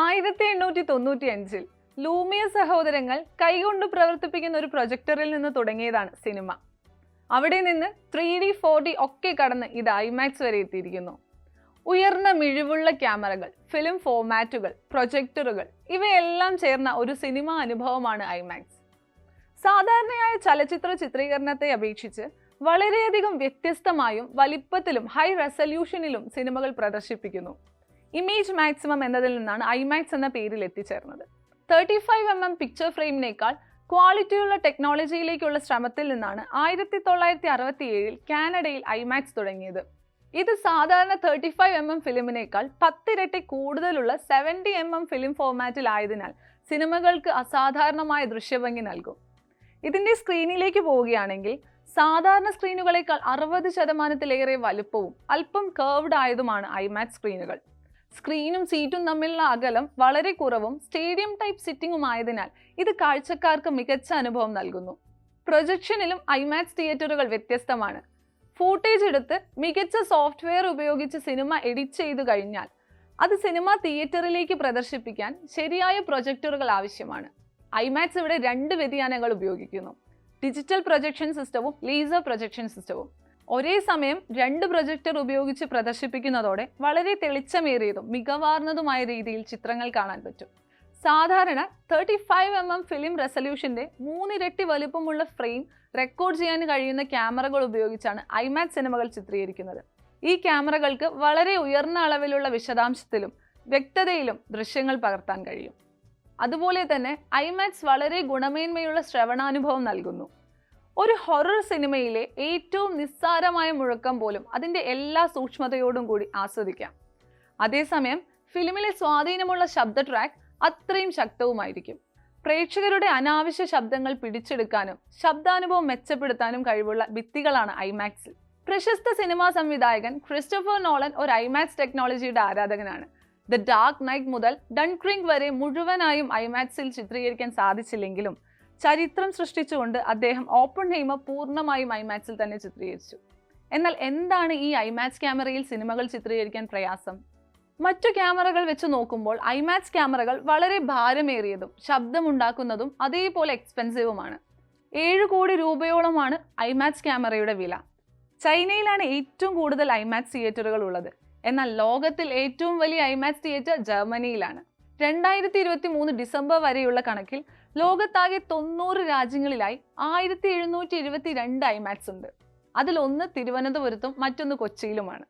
ആയിരത്തി എണ്ണൂറ്റി തൊണ്ണൂറ്റി അഞ്ചിൽ ലൂമിയ സഹോദരങ്ങൾ കൈകൊണ്ട് പ്രവർത്തിപ്പിക്കുന്ന ഒരു പ്രൊജക്ടറിൽ നിന്ന് തുടങ്ങിയതാണ് സിനിമ. അവിടെ നിന്ന് ത്രീ ഡി ഫോർ ഡി ഒക്കെ കടന്ന് ഇത് ഐമാക്സ് വരെ എത്തിയിരിക്കുന്നു. ഉയർന്ന മിഴിവുള്ള ക്യാമറകൾ ഫിലിം ഫോർമാറ്റുകൾ പ്രൊജക്ടറുകൾ ഇവയെല്ലാം ചേർന്ന ഒരു സിനിമ അനുഭവമാണ് ഐമാക്സ് സാധാരണയായ ചലച്ചിത്ര ചിത്രീകരണത്തെ അപേക്ഷിച്ച് വളരെയധികം വ്യത്യസ്തമായും വലിപ്പത്തിലും ഹൈ റെസല്യൂഷനിലും സിനിമകൾ പ്രദർശിപ്പിക്കുന്നു. ഇമേജ് മാക്സിമം എന്നതിൽ നിന്നാണ് ഐമാക്സ് എന്ന പേരിൽ എത്തിച്ചേർന്നത്. Thirty five M M picture ഫ്രെയിമിനേക്കാൾ ക്വാളിറ്റിയുള്ള ടെക്നോളജിയിലേക്കുള്ള ശ്രമത്തിൽ നിന്നാണ് ആയിരത്തി തൊള്ളായിരത്തി അറുപത്തി ഏഴിൽ കാനഡയിൽ ഐമാക്സ് തുടങ്ങിയത്. ഇത് സാധാരണ തേർട്ടി ഫൈവ് എം എം ഫിലിമിനേക്കാൾ പത്തിരട്ടി കൂടുതലുള്ള സെവന്റി എം എം ഫിലിം ഫോർമാറ്റിൽ ആയതിനാൽ സിനിമകൾക്ക് അസാധാരണമായ ദൃശ്യഭംഗി നൽകും. ഇതിന്റെ സ്ക്രീനിലേക്ക് പോവുകയാണെങ്കിൽ സാധാരണ സ്ക്രീനുകളേക്കാൾ അറുപത് ശതമാനത്തിലേറെ വലുപ്പവും അല്പം കേർവ്ഡ് ആയതുമാണ് ഐമാക്സ് സ്ക്രീനുകൾ സ്ക്രീനും സീറ്റും തമ്മിലുള്ള അകലം വളരെ കുറവും സ്റ്റേഡിയം ടൈപ്പ് സിറ്റിംഗും ആയതിനാൽ ഇത് കാഴ്ചക്കാർക്ക് മികച്ച അനുഭവം നൽകുന്നു. പ്രൊജക്ഷനിലും ഐമാക്സ് തിയേറ്ററുകൾ വ്യത്യസ്തമാണ്. ഫൂട്ടേജ് എടുത്ത് മികച്ച സോഫ്റ്റ്വെയർ ഉപയോഗിച്ച് സിനിമ എഡിറ്റ് ചെയ്തു കഴിഞ്ഞാൽ അത് സിനിമ തിയേറ്ററിലേക്ക് പ്രദർശിപ്പിക്കാൻ ശരിയായ പ്രൊജക്ടറുകൾ ആവശ്യമാണ്. ഐമാക്സ് ഇവിടെ രണ്ട് വ്യതിയാനങ്ങൾ ഉപയോഗിക്കുന്നു. ഡിജിറ്റൽ പ്രൊജക്ഷൻ സിസ്റ്റവും ലേസർ പ്രൊജക്ഷൻ സിസ്റ്റവും. ഒരേ സമയം രണ്ട് പ്രൊജക്ടർ ഉപയോഗിച്ച് പ്രദർശിപ്പിക്കുന്നതോടെ വളരെ തെളിച്ചമേറിയതും മികവാർന്നതുമായ രീതിയിൽ ചിത്രങ്ങൾ കാണാൻ പറ്റും. സാധാരണ thirty five M M film റെസല്യൂഷന്റെ മൂന്നിരട്ടി വലുപ്പമുള്ള ഫ്രെയിം റെക്കോർഡ് ചെയ്യാൻ കഴിയുന്ന ക്യാമറകൾ ഉപയോഗിച്ചാണ് ഐമാക്സ് സിനിമകൾ ചിത്രീകരിക്കുന്നത്. ഈ ക്യാമറകൾക്ക് വളരെ ഉയർന്ന അളവിലുള്ള വിശദാംശത്തിലും വ്യക്തതയിലും ദൃശ്യങ്ങൾ പകർത്താൻ കഴിയും. അതുപോലെ തന്നെ ഐമാക്സ് വളരെ ഗുണമേന്മയുള്ള ശ്രവണാനുഭവം നൽകുന്നു. ഒരു ഹൊറർ സിനിമയിലെ ഏറ്റവും നിസ്സാരമായ മുഴക്കം പോലും അതിന്റെ എല്ലാ സൂക്ഷ്മതയോടും കൂടി ആസ്വദിക്കാം. അതേസമയം ഫിലിമിലെ സ്വാധീനമുള്ള ശബ്ദ ട്രാക്ക് അത്രയും ശക്തവുമായിരിക്കും. പ്രേക്ഷകരുടെ അനാവശ്യ ശബ്ദങ്ങൾ പിടിച്ചെടുക്കാനും ശബ്ദാനുഭവം മെച്ചപ്പെടുത്താനും കഴിവുള്ള ഭിത്തികളാണ് ഐമാക്സിൽ പ്രശസ്ത സിനിമാ സംവിധായകൻ ക്രിസ്റ്റഫർ നോളൻ ഒരു ഐമാക്സ് ടെക്നോളജിയുടെ ആരാധകനാണ്. ദ ഡാർക്ക് നൈറ്റ് മുതൽ ഡൺക്രിങ്ക് വരെ മുഴുവനായും ഐമാക്സിൽ ചിത്രീകരിക്കാൻ സാധിച്ചില്ലെങ്കിലും ചരിത്രം സൃഷ്ടിച്ചുകൊണ്ട് അദ്ദേഹം ഓപ്പൺ ഹെയ്മ പൂർണമായും ഐമാക്സിൽ തന്നെ ചിത്രീകരിച്ചു. എന്നാൽ എന്താണ് ഈ ഐമാക്സ് ക്യാമറയിൽ സിനിമകൾ ചിത്രീകരിക്കാൻ പ്രയാസം? മറ്റു ക്യാമറകൾ വെച്ച് നോക്കുമ്പോൾ ഐമാക്സ് ക്യാമറകൾ വളരെ ഭാരമേറിയതും ശബ്ദമുണ്ടാക്കുന്നതും അതേപോലെ എക്സ്പെൻസീവുമാണ് ഏഴ് കോടി രൂപയോളമാണ് ഐമാക്സ് ക്യാമറയുടെ വില. ചൈനയിലാണ് ഏറ്റവും കൂടുതൽ ഐമാക്സ് തിയേറ്ററുകൾ ഉള്ളത്. എന്നാൽ ലോകത്തിൽ ഏറ്റവും വലിയ ഐമാക്സ് തിയേറ്റർ ജർമ്മനിയിലാണ്. രണ്ടായിരത്തി ഇരുപത്തി മൂന്ന് ഡിസംബർ വരെയുള്ള കണക്കിൽ ലോകത്താകെ തൊണ്ണൂറ് രാജ്യങ്ങളിലായി ആയിരത്തി എഴുന്നൂറ്റി ഇരുപത്തി രണ്ട് ഐമാക്സ് ഉണ്ട്. അതിലൊന്ന് തിരുവനന്തപുരത്തും മറ്റൊന്ന് കൊച്ചിയിലുമാണ്.